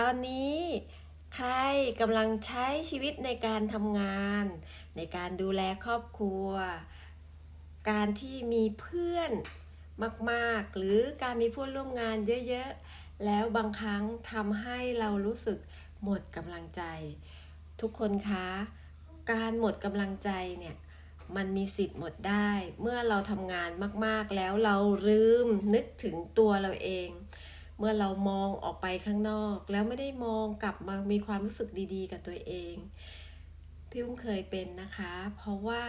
ตอนนี้ใครกำลังใช้ชีวิตในการทำงาน ในการดูแลครอบครัว การที่มีเพื่อนมากๆ หรือการมีเพื่อนร่วมงานเยอะๆ แล้วบางครั้งทำให้เรารู้สึกหมดกำลังใจ ทุกคนคะ การหมดกำลังใจเนี่ยมันมีสิทธิ์หมดได้ เมื่อเราทำงานมากๆแล้วเราลืมนึกถึงตัวเราเอง มื่อเรามองออกไปข้างนอก แล้วไม่ได้มองกลับมามีความรู้สึกดีๆ กับตัวเองพี่อุ้มเคยเป็นนะคะ เพราะว่า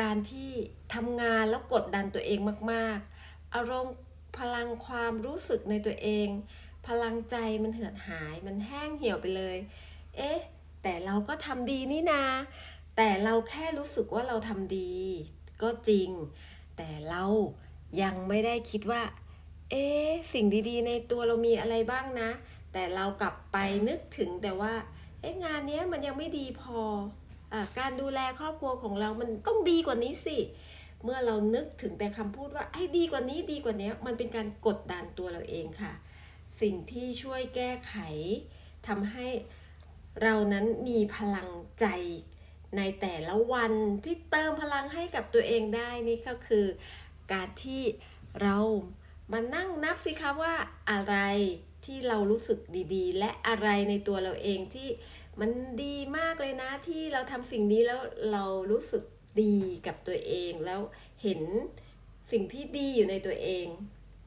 การที่ทำงานแล้วกดดันตัวเองมากๆ อารมณ์พลังความรู้สึกในตัวเอง พลังใจมันเหือดหาย มันแห้งเหี่ยวไปเลย เอ๊ะ แต่เราก็ทำดีนี่นา แต่เราแค่รู้สึกว่าเราทำดี ก็จริง แต่เรายังไม่ได้คิดว่า เอ๊สิ่งดีๆ ในตัวเรามีอะไรบ้างนะ แต่เรากลับไปนึกถึงแต่ว่าเอ๊ะงานนี้มันยังไม่ดีพออการดูแลครอบครัวของเรามันต้องดีกว่านี้สิ เมื่อเรานึกถึงแต่คำพูดว่าให้ดีกว่านี้ดีกว่านี้มันเป็นการกดดันตัวเราเองค่ะ สิ่งที่ช่วยแก้ไขทำให้เรานั้นมีพลังใจในแต่ละวันที่เติมพลังให้กับตัวเองได้นี่ก็คือ การที่เรา มานั่งนับสิคะว่าอะไรที่เรารู้สึกดีๆ และอะไรในตัวเราเองที่มันดีมากเลยนะที่เราทำสิ่งนี้แล้วเรารู้สึกดีกับตัวเองแล้วเห็นสิ่งที่ดีอยู่ในตัวเอง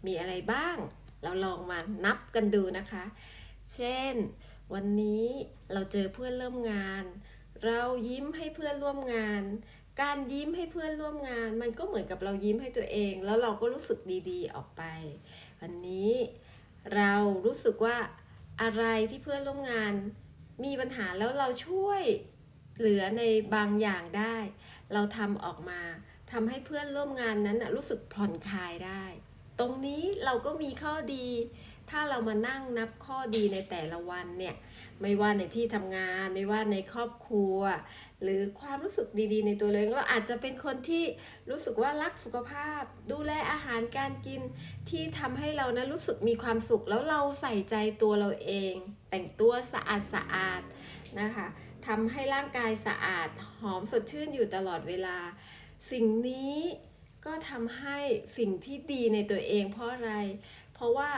มีอะไรบ้าง เราลองมานับกันดูนะคะ เช่น วันนี้เราเจอเพื่อนร่วมงาน เรายิ้มให้เพื่อนร่วมงาน การยิ้มให้เพื่อนร่วมงาน มันก็เหมือนกับเรายิ้มให้ตัวเอง แล้วเราก็รู้สึกดีๆ ออกไป วันนี้เรารู้สึกว่าอะไรที่เพื่อนร่วมงาน มีปัญหาแล้วเราช่วยเหลือในบางอย่างได้ เราทำออกมาทำให้เพื่อนร่วมงานนั้นนะรู้สึกผ่อนคลายได้ ตรงนี้เราก็มีข้อดี ถ้าเรามานั่งนับข้อดีในแต่ละวันเนี่ย ไม่ว่าในที่ทำงาน ไม่ว่าในครอบครัว หรือความรู้สึกดีๆ ในตัวเราเองเราอาจจะเป็นคนที่รู้สึกว่ารักสุขภาพ ดูแลอาหารการกินที่ทำให้เรานะรู้สึกมีความสุข แล้วเราใส่ใจตัวเราเอง แต่งตัวสะอาดสะอาดๆนะคะทำให้ร่างกายสะอาดหอมสดชื่นอยู่ตลอดเวลา สิ่งนี้ก็ทำให้สิ่งที่ดีในตัวเองเพราะอะไร เพราะว่า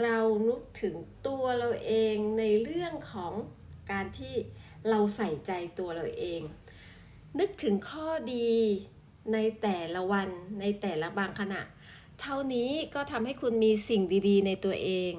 เรานึกถึงตัวเราเองในเรื่องของการที่เราใส่ใจตัวเราเอง นึกถึงข้อดีในแต่ละวันในแต่ละบางขณะ เท่านี้ก็ทำให้คุณมีสิ่งดีๆ ในตัวเอง